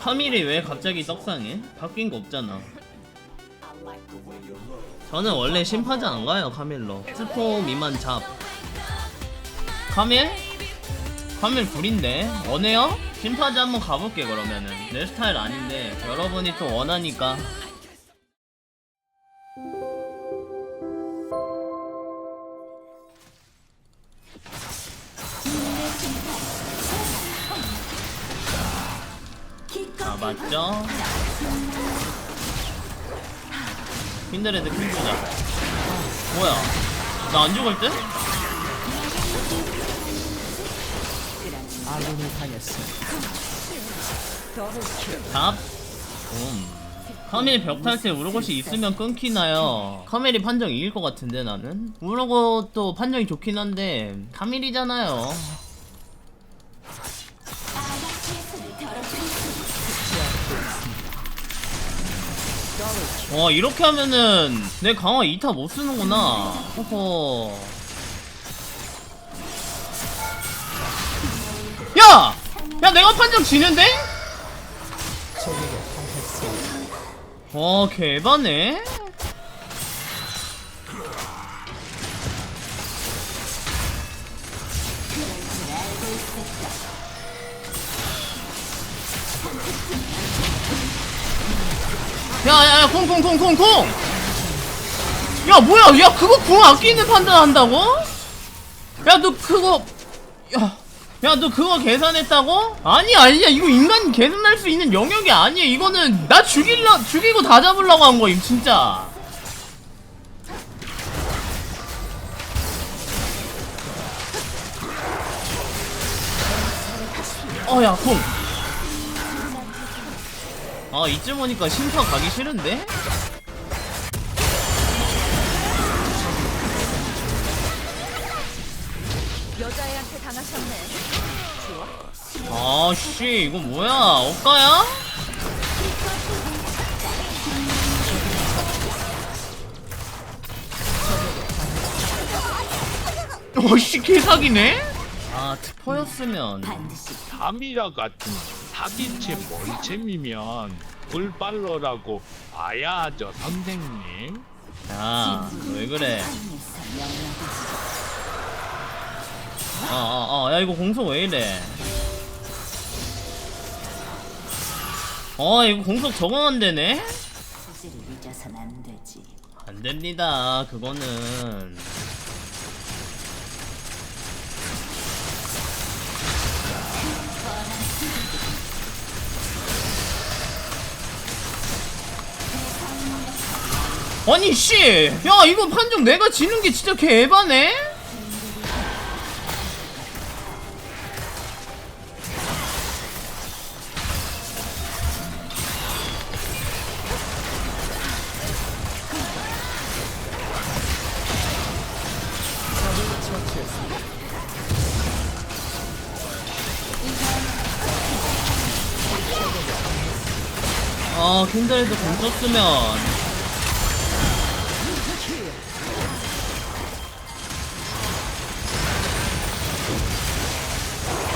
카밀이 왜 갑자기 떡상해? 바뀐 거 없잖아. 저는 원래 심파자 안 가요 카밀로. 스포 미만 잡. 카밀? 카밀 불인데 원해요? 심파자 한번 가볼게 그러면은 내 스타일 아닌데 여러분이 또 원하니까. 킨드레드 킨주자 뭐야 나 안 죽을 듯? 아군이 당했어. 답 음. 카밀 벽탈 우르고시 있으면 끊기나요? 카밀이 판정 이길 것 같은데 나는? 우르고 판정이 좋긴 한데 카밀이잖아요 와 이렇게 하면은 내 강화 2타 못 쓰는구나 호호 야! 야 내가 판정 지는데? 와 개바네 야야야 콩콩콩콩콩! 야 뭐야? 야 그거 궁 아끼는 판단한다고? 야 너 그거 야 야 너 그거 계산했다고? 아니 아니야. 이거 인간 계산할 수 있는 영역이 아니야. 이거는 나 죽일라 죽이고 다 잡으려고 한 거임 진짜. 어야 쿵 아 이쯤 오니까 심파 가기 싫은데? 여자애한테 당하셨네. 아씨 이거 뭐야 억가야? 어씨 개사기네? 아 트퍼였으면 카미라 같은 사기체 멀챔이면 불발러라고 봐야죠 선생님. 야 왜 그래? 어 어 어 야 이거 공속 왜 이래? 어 이거 공속 적응 안 되네? 안 됩니다 그거는 아니 씨! 야 이거 판정 내가 지는 게 진짜 개에바네? 아 킨드레드 공 썼으면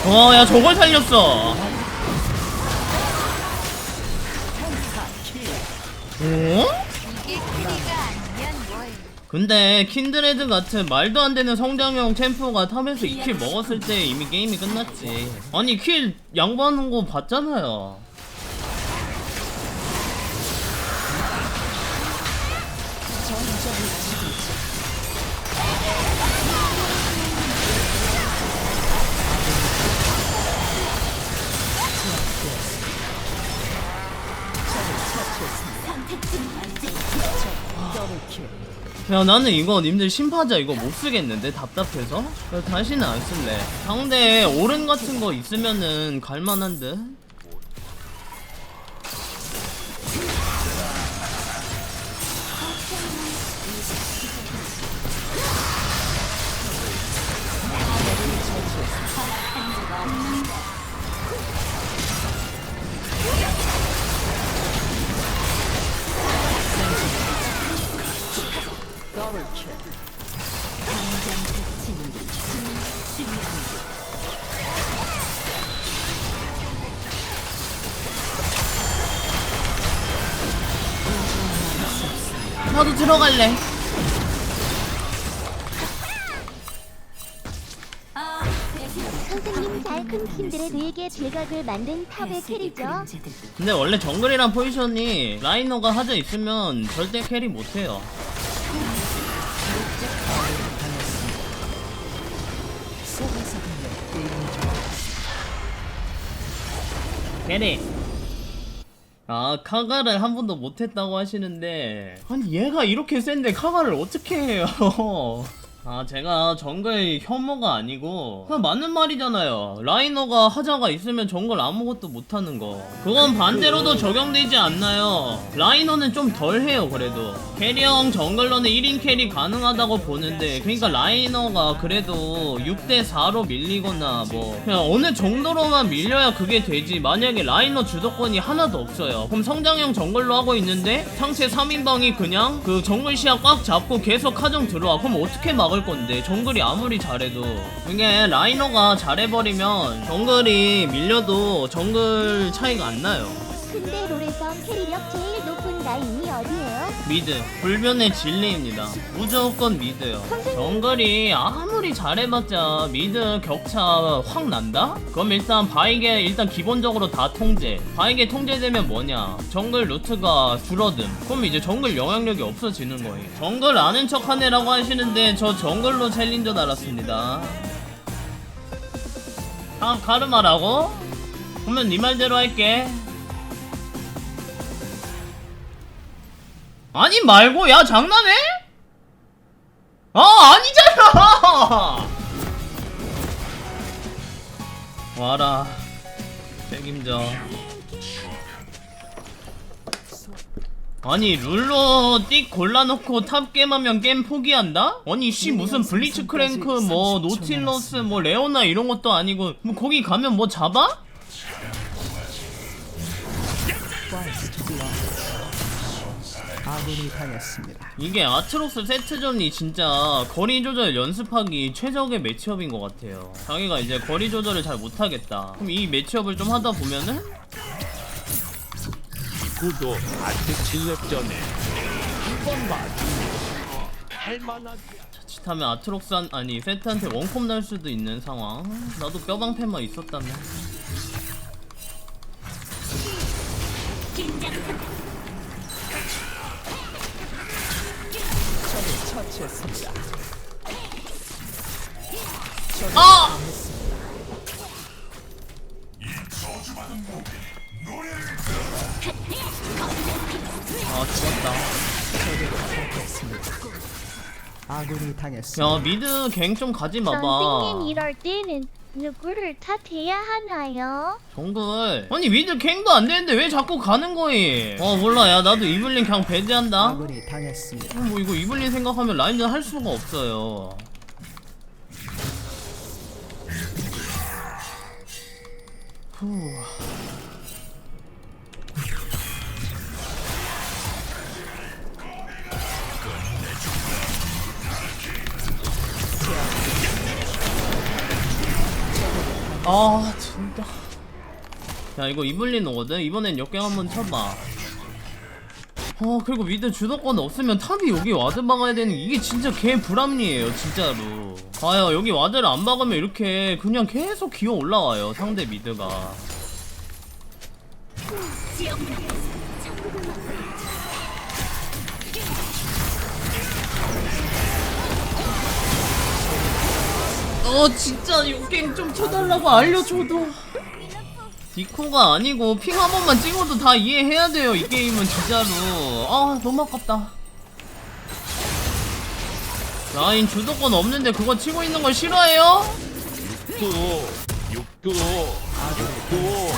와, 야, 저걸 살렸어. 어? 근데 킨드레드 같은 말도 안 되는 성장형 챔프가 탑에서 2킬 먹었을 때 이미 게임이 끝났지. 아니, 킬 양보하는 거 봤잖아요. 야 나는 이거 님들 심파자 이거 못 쓰겠는데 답답해서? 다시는 안 쓸래. 상대 오른 같은 거 있으면은 갈만한 듯 나도 들어갈래. 선생님 잘큰 팀들의 뇌계 질각을 만든 탑의 캐리죠. 그림자들도 근데 원래 정글이란 포지션이 라이너가 하자 있으면 절대 캐리 못해요. 캐리 아 카가를 한 번도 못했다고 하시는데. 아니 얘가 이렇게 센데 카가를 어떻게 해요 아 제가 정글 혐오가 아니고 그냥 맞는 말이잖아요. 라이너가 하자가 있으면 정글 아무것도 못하는 거. 그건 반대로도 적용되지 않나요? 라이너는 좀 덜해요 그래도. 캐리형 정글러는 1인 캐리 가능하다고 보는데 그러니까 라이너가 그래도 6대4로 밀리거나 뭐 그냥 어느 정도로만 밀려야 그게 되지. 만약에 라이너 주도권이 하나도 없어요. 그럼 성장형 정글로 하고 있는데 상체 3인방이 그냥 그 정글 시야 꽉 잡고 계속 하정 들어와. 그럼 어떻게 막을 건데 정글이 아무리 잘해도 이게 라이너가 잘해버리면 정글이 밀려도 정글 차이가 안 나요 근데 롤에선 캐리력 제일 높은 라인이 어디예요? 미드. 불변의 진리입니다. 무조건 미드요. 정글이 아무리 잘해봤자 미드 격차 확 난다? 그럼 일단 바이게 일단 기본적으로 다 통제. 바이게 통제되면 뭐냐? 정글 루트가 줄어듦. 그럼 이제 정글 영향력이 없어지는 거예요. 정글 아는 척 하네라고 하시는데 저 정글로 챌린저 달았습니다. 아 가르마라고? 그러면 네 말대로 할게 아니 말고 야 장난해? 아 아니잖아 와라 책임져 아니 룰로 띡 골라놓고 탑 게임하면 게임 포기한다? 아니 씨 무슨 블리츠 크랭크 뭐 노틸러스 뭐 레오나 이런 것도 아니고 뭐 거기 가면 뭐 잡아? 아군이 당했습니다. 이게 아트록스 세트전이 진짜 거리 조절 연습하기 최적의 매치업인 것 같아요. 자기가 이제 거리 조절을 잘 못하겠다. 그럼 이 매치업을 좀 하다 보면은 구도 아트 7렙전에 한번 맞으면 할만하지 자칫하면 아트록스 한, 아니 세트한테 원콤 날 수도 있는 상황. 나도 뼈방패만 있었다면. 처치했습니다. 아! 아 죽었다. 적에게 당했습니다. 아군이 당했습니다. 야 미드 갱 좀 가지 마봐. 선생님 이럴 때는 누구를 탓해야 하나요? 정글 아니 미드 갱도 안 되는데 왜 자꾸 가는 거이? 어 몰라 야 나도 이블린 그냥 배제한다. 아군이 당했습니다. 뭐 이거 이블린 생각하면 라인전 할 수가 없어요. 후. 아 진짜. 야 이거 이블린 오거든. 이번엔 역경 한번 쳐봐. 어 그리고 미드 주도권 없으면 탑이 여기 와드 막아야 되는 이게 진짜 개 불합리해요 진짜로 봐요 여기 와드를 안 막으면 이렇게 그냥 계속 기어 올라와요 상대 미드가 어 진짜 욕갱 좀 쳐달라고 알려줘도. 디코가 아니고 핑 한 번만 찍어도 다 이해해야 돼요 이 게임은 진짜로. 아 너무 아깝다. 라인 주도권 없는데 그거 치고 있는 걸 싫어해요? 육도 육도 육도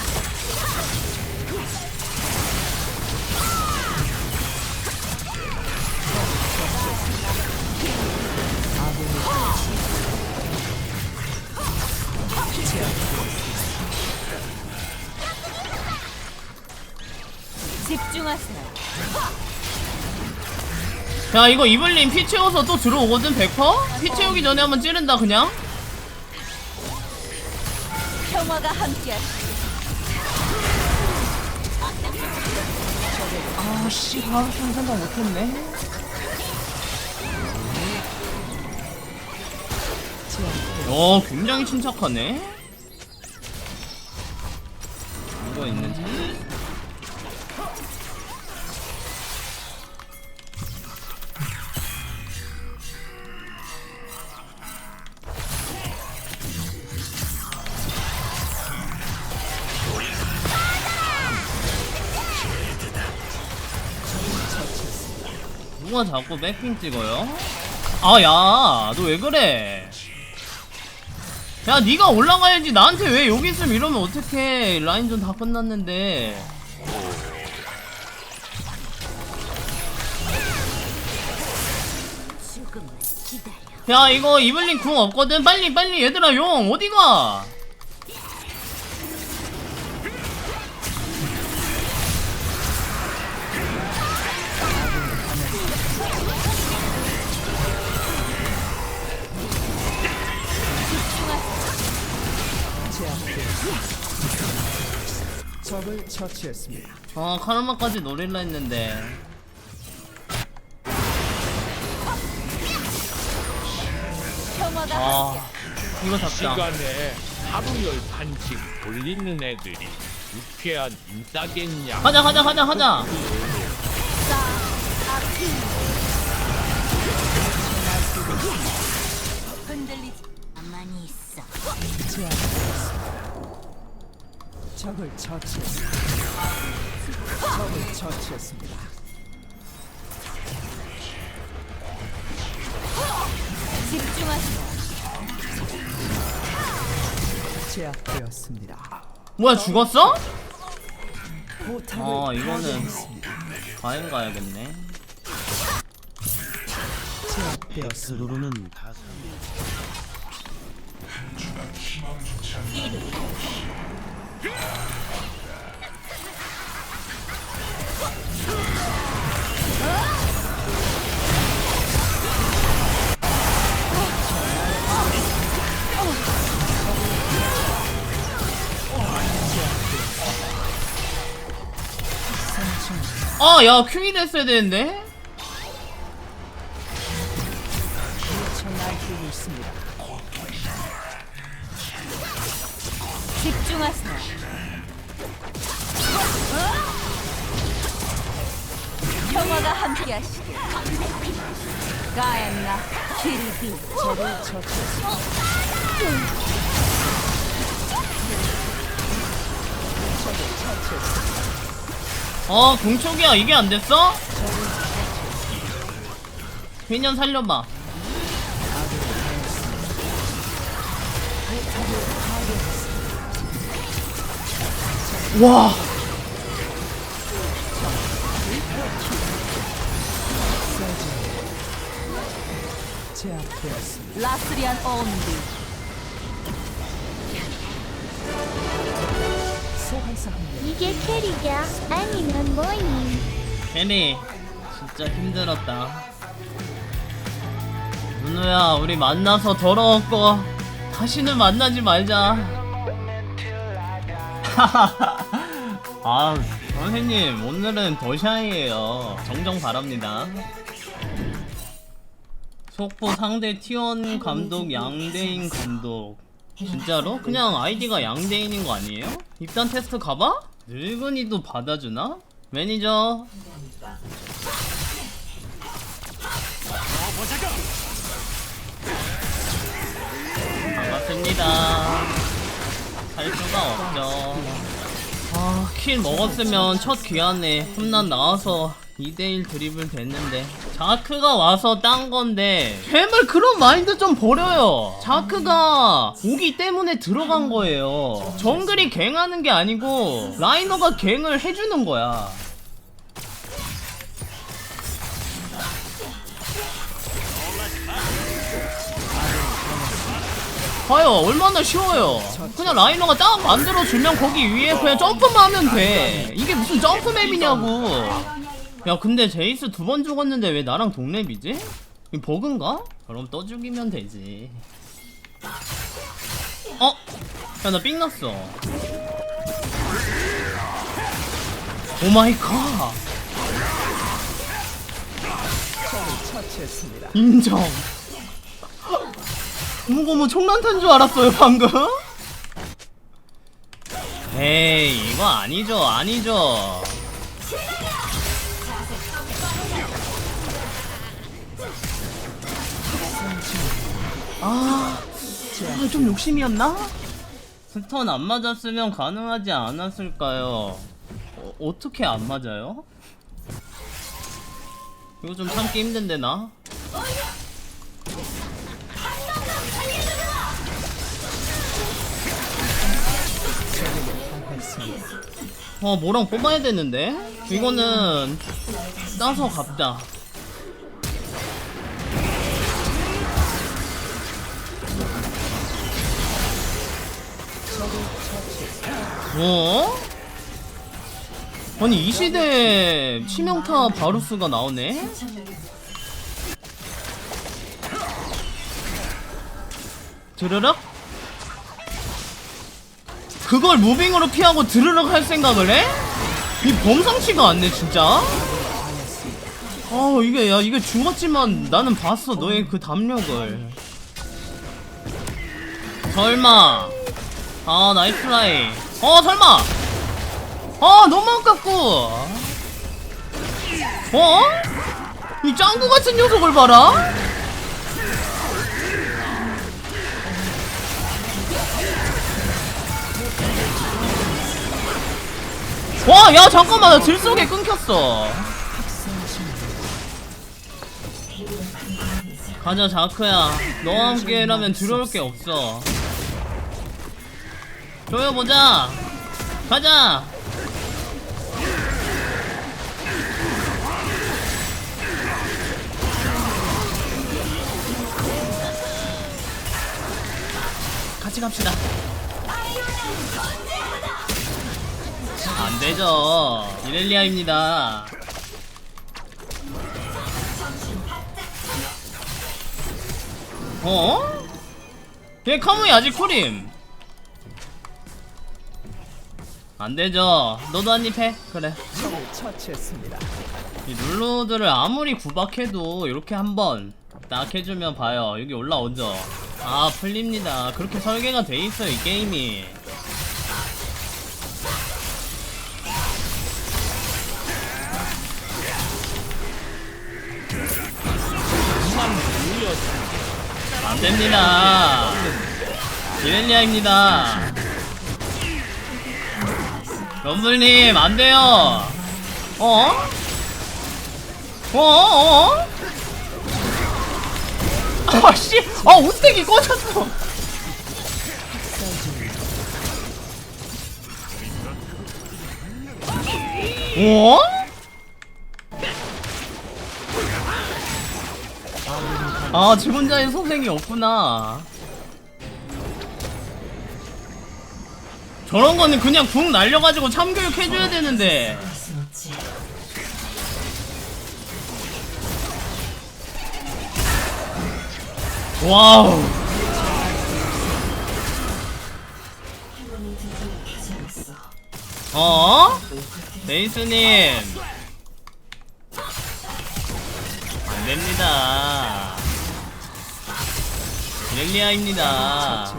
집중하세요. 야 이거 이블린 피 채워서 또 들어오거든 100%? 피 채우기 전에 한번 찌른다 그냥 평화가 함께. 아씨 가로수는 생각 못했네 어 굉장히 침착하네 이거 있는 차 누가 자꾸 백핑 찍어요? 아, 야, 너 왜 그래? 야, 네가 올라가야지. 나한테 왜 여기 있으면 이러면 어떡해. 라인전 다 끝났는데. 야, 이거 이블린 궁 없거든? 빨리, 빨리, 얘들아, 용, 어디가? 적을 처치했습니다. 어, 카르마까지 노릴라 했는데. 평화가 아, 이거 잡자. 시간에 하루 열 판씩 돌리는 애들이 유쾌한 인싸겠냐? 가자, 가자, 가자, 가자. 흔들리지. 가만히 있어. 제압되었습니다. 적을 처치했습니다. 적을 처치했습니다. 집중하세요. 제압되었습니다. 뭐야, 죽었어? 포탑을 어, 이거는. 과연 가야겠네. 제압되었습니다. 엑스로는 다 아, 야, 큐인 했어야 되는데? 집중하세요. 평화가 함께하시길. 가엔나 처치했습니다. 적을 처치했습니다. 어, 공촉이야. 이게 안 됐어? 회년 살려봐. 와. 라스리안 온디. 이게 캐리야? 아니면 뭐니? 캐리. 진짜 힘들었다. 누누야, 우리 만나서 더러웠고, 다시는 만나지 말자. 아, 선생님, 오늘은 더샤이에요. 정정 바랍니다. 속보 상대 T1 감독 양대인 감독. 진짜로? 그냥 아이디가 양대인인 거 아니에요? 입단 테스트 가봐? 늙은이도 받아주나? 매니저. 반갑습니다. 할 수가 없죠. 아, 킬 먹었으면 첫 기한에 홈런 나와서 2대1 드리블 됐는데 자크가 와서 딴 건데 제발 그런 마인드 좀 버려요. 자크가 오기 때문에 들어간 거예요. 정글이 갱하는 게 아니고 라이너가 갱을 해주는 거야 봐요 얼마나 쉬워요 그냥 라이너가 딱 만들어주면 거기 위에 그냥 점프만 하면 돼 이게 무슨 점프맵이냐고 야 근데 제이스 두 번 죽었는데 왜 나랑 동랩이지? 이 버그인가? 그럼 또 죽이면 되지 어? 야 나 삥 났어 오마이갓. 인정 어머머머 총난탄 줄 알았어요 방금 에이 이거 아니죠 아니죠 아, 아, 좀 욕심이었나? 스턴 안 맞았으면 가능하지 않았을까요? 어, 어떻게 안 맞아요? 이거 좀 참기 힘든데 나? 어 뭐랑 뽑아야 되는데? 이거는 따서 갑자 어? 아니 이 시대에 치명타 바루스가 나오네? 드르륵? 그걸 무빙으로 피하고 드르륵 할 생각을 해? 이 범상치가 않네 진짜. 아 이게 야 이게 죽었지만 나는 봤어 너의 그 담력을. 설마. 아 나이스 플라이. 어 설마. 아 너무 아깝고. 어? 이 짱구 같은 녀석을 봐라 와, 야, 잠깐만, 나 들속에 끊겼어. 가자, 자크야. 너와 함께 라면 두려울 게 없어. 조여보자. 가자. 같이 갑시다. 안 되죠. 이렐리아입니다. 어? 얘 카무이 아직 쿨임. 안 되죠. 너도 한입 해. 그래. 이 룰루들을 아무리 구박해도 이렇게 한번 딱 해주면 봐요. 여기 올라오죠. 아 풀립니다. 그렇게 설계가 돼 있어요 이 게임이. 안 됩니다. 이렐리아입니다. 럼블님, 안 돼요. 어? 어? 어? 아, 씨! 아, 웃대기 꺼졌어! 어? 아, 자의 소생이 없구나. 저런 거는 그냥 궁 날려가지고 참교육 해줘야 되는데. 와우. 어? 메이스님. 렐리아입니다.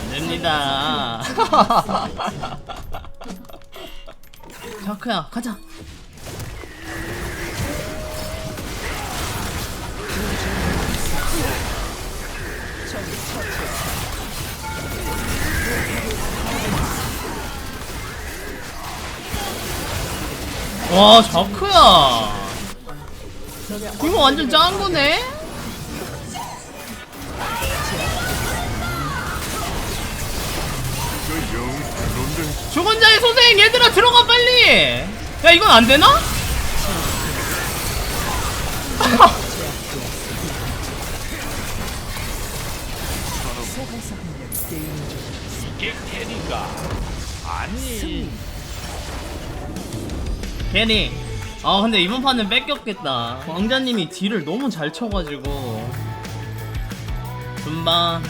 안 됩니다. 자크야, 가자. 와, 자크야. 이거 완전 짠 거네? 죽은 자의 소생 얘들아 들어가 빨리 야 이건 안 되나? 이게 캐리가 아니. 괜히 아 근데 이번 판은 뺏겼겠다. 왕자님이 딜을 너무 잘 쳐가지고. 금방